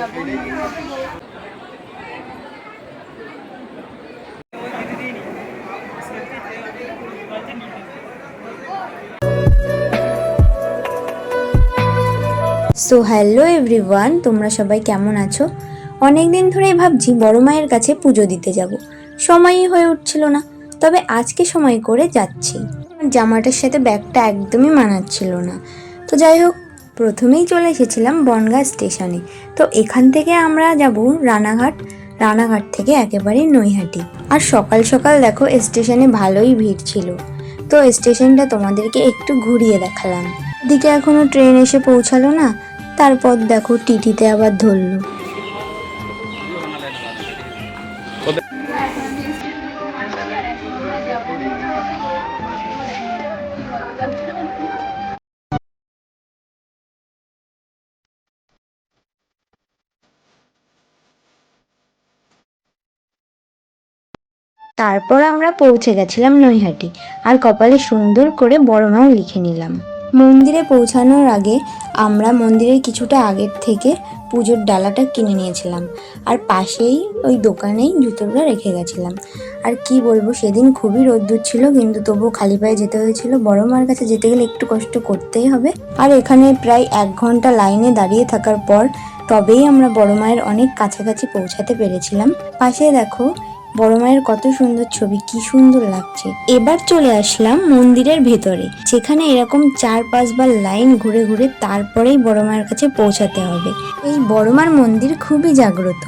So hello everyone তোমরা সবাই কেমন আছো? অনেক দিন ধরেই ভাবছি বড় মায়ের কাছে পুজো দিতে যাব। সময়ই হয়ে উঠছিল না, তবে আজকে সময় করে যাচ্ছি। জামাটার সাথে ব্যাগটা একদমই মানাচ্ছিল না। তো যাই হোক প্রথমেই চলে এসেছিলাম বনগাঁ স্টেশনে। তো এখান থেকে আমরা যাব রানাঘাট। রানাঘাট থেকে একেবারে নৈহাটি। আর সকাল সকাল দেখো স্টেশনে ভালোই ভিড় ছিল। তো স্টেশনটা তোমাদেরকে একটু ঘুরিয়ে দেখালাম। দিকে এখনও ট্রেন এসে পৌঁছালো না, তারপর দেখো টিটিতে আবার ধরলো। তারপর আমরা পৌঁছে গেছিলাম নৈহাটি। আর কপালে সুন্দর করে বড় মাও লিখে নিলাম। মন্দিরে পৌঁছানোর আগে আমরা মন্দিরের কিছুটা আগের থেকে পুজোর ডালাটা কিনে নিয়েছিলাম। আর পাশেই ওই দোকানেই জুতোগুলো রেখে গেছিলাম। আর কি বলব, সেদিন খুবই রোদ্দুর ছিল, কিন্তু তবুও খালি পায়ে যেতে হয়েছিল। বড় মার কাছে যেতে গেলে একটু কষ্ট করতেই হবে। আর এখানে প্রায় এক ঘণ্টা লাইনে দাঁড়িয়ে থাকার পর তবেই আমরা বড় মায়ের অনেক কাছাকাছি পৌঁছাতে পেরেছিলাম। পাশে দেখো বড় মায়ের কত সুন্দর ছবি, কি সুন্দর লাগছে। এবার চলে আসলাম মন্দিরের ভেতরে, যেখানে এরকম চার পাঁচবার লাইন ঘুরে ঘুরে তারপরেই বড় মায়ের কাছে পৌঁছাতে হবে। এই বড় মার মন্দির খুবই জাগ্রত।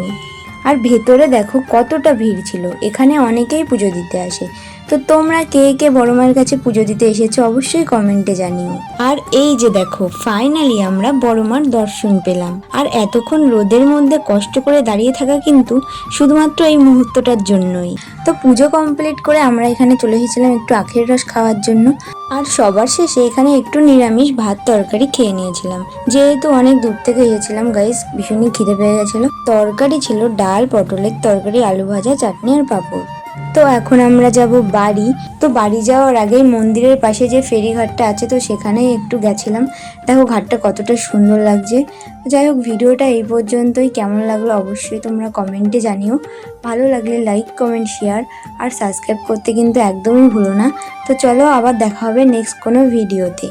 আর ভেতরে দেখো কতটা ভিড় ছিল, এখানে অনেকেই পুজো দিতে আসে। তো তোমরা কে কে বড় মায়ের কাছে পুজো দিতে এসেছ অবশ্যই কমেন্টে জানিও। আর এই যে দেখো ফাইনালি আমরা বড় মার দর্শন পেলাম। আর এতক্ষণ রোদের মধ্যে কষ্ট করে দাঁড়িয়ে থাকা কিন্তু শুধুমাত্র এই মুহূর্তটার জন্যই। তো পুজো কমপ্লিট করে আমরা এখানে চলে এসেছিলাম একটু আখের রস খাওয়ার জন্য। আর সবার শেষে এখানে একটু নিরামিষ ভাত তরকারি খেয়ে নিয়েছিলাম। যেহেতু অনেক দূর থেকে এসেছিলাম গাইস ভীষণই খিদে পেয়ে গেছিল। তরকারি ছিল ডাল, পটলের তরকারি, আলু ভাজা, চাটনি আর পাঁপড়। তো এখন আমরা যাব বাড়ি। তো বাড়ি যাওয়ার আগেই মন্দিরের পাশে যে ফেরিঘাটটা আছে, তো সেখানেই একটু গেছিলাম। দেখো ঘাটটা কতটা সুন্দর লাগছে। যাই হোক, ভিডিওটা এই পর্যন্তই। কেমন লাগল অবশ্যই তোমরা কমেন্টে জানিও। ভালো লাগলে লাইক, কমেন্ট, শেয়ার আর সাবস্ক্রাইব করতে কিন্তু একদমই ভুলো না। তো চলো আবার দেখা হবে নেক্সট কোনো ভিডিওতে।